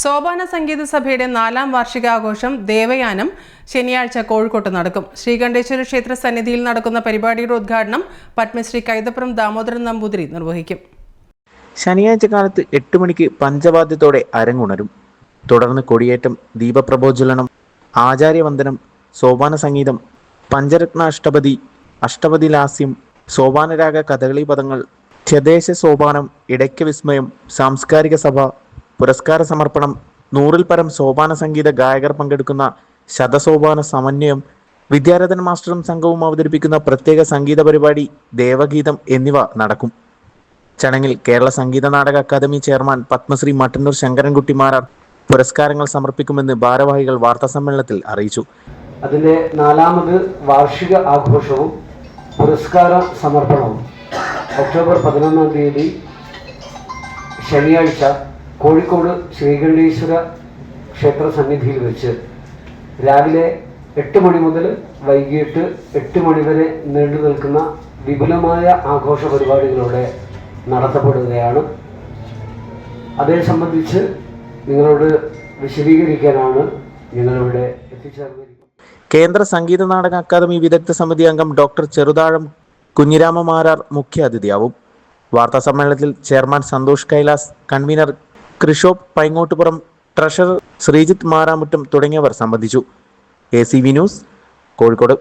സോപാന സംഗീത സഭയുടെ നാലാം വാർഷികാഘോഷം ദേവയാനം ശനിയാഴ്ച കോഴിക്കോട്ട് നടക്കും. ശ്രീകണ്ഠേശ്വര ക്ഷേത്ര സന്നിധിയിൽ നടക്കുന്ന പരിപാടിയുടെ ഉദ്ഘാടനം പത്മശ്രീ കൈതപ്പുറം ദാമോദരൻ നമ്പൂതിരി നിർവഹിക്കും. ശനിയാഴ്ച കാലത്ത് എട്ട് മണിക്ക് പഞ്ചവാദ്യത്തോടെ അരങ്ങുണരും. തുടർന്ന് കൊടിയേറ്റം ദീപപ്രബോജ്വലനം ആചാര്യവന്ദനം സോപാന സംഗീതം പഞ്ചരത്ന അഷ്ടപതി അഷ്ടപതി ലാസ്യം സോപാനരാഗ കഥകളി പദങ്ങൾ ത്യദേശ സോപാനം ഇടയ്ക്ക വിസ്മയം സാംസ്കാരിക സഭ പുരസ്കാര സമർപ്പണം നൂറിൽ പരം സോപാന സംഗീത ഗായകർ പങ്കെടുക്കുന്ന ശതസോപാന സമന്വയം വിദ്യാരഥൻ മാസ്റ്ററും സംഘവും അവതരിപ്പിക്കുന്ന പ്രത്യേക സംഗീത പരിപാടി ദേവഗീതം എന്നിവ നടക്കും. ചടങ്ങിൽ കേരള സംഗീത നാടക അക്കാദമി ചെയർമാൻ പത്മശ്രീ മട്ടന്നൂർ ശങ്കരൻകുട്ടി മാരാർ പുരസ്കാരങ്ങൾ സമർപ്പിക്കുമെന്ന് ഭാരവാഹികൾ വാർത്താസമ്മേളനത്തിൽ അറിയിച്ചു. അതിന്റെ നാലാമത് വാർഷിക ആഘോഷവും പുരസ്കാര സമർപ്പണവും. ഒക്ടോബർ പതിനൊന്നാം തീയതി ശനിയാഴ്ച കോഴിക്കോട് ശ്രീകണ്ഠേശ്വര ക്ഷേത്ര സന്നിധിയിൽ വെച്ച് രാവിലെ എട്ട് മണി മുതൽ വൈകിട്ട് എട്ട് മണി വരെ നീണ്ടു നിൽക്കുന്ന വിപുലമായ ആഘോഷ പരിപാടികളോടെ നടത്തപ്പെടുകയാണ്. അതേ സംബന്ധിച്ച് നിങ്ങളോട് വിശദീകരിക്കാനാണ് ഞങ്ങളിവിടെ എത്തിച്ചേർന്നിരിക്കുന്നത്. കേന്ദ്ര സംഗീത നാടക അക്കാദമി വിദഗ്ധ സമിതി അംഗം ഡോക്ടർ ചെറുതാഴം കുഞ്ഞിരാമ മാരാർ മുഖ്യ അതിഥിയാവും വാർത്താ സമ്മേളനത്തിൽ ചെയർമാൻ സന്തോഷ് കൈലാസ് കൺവീനർ കൃഷോപ്പ് പൈങ്ങോട്ടുപുറം ട്രഷറർ ശ്രീജിത്ത് മാറാമുറ്റം തുടങ്ങിയവർ സംബന്ധിച്ചു. A news Kozhikode.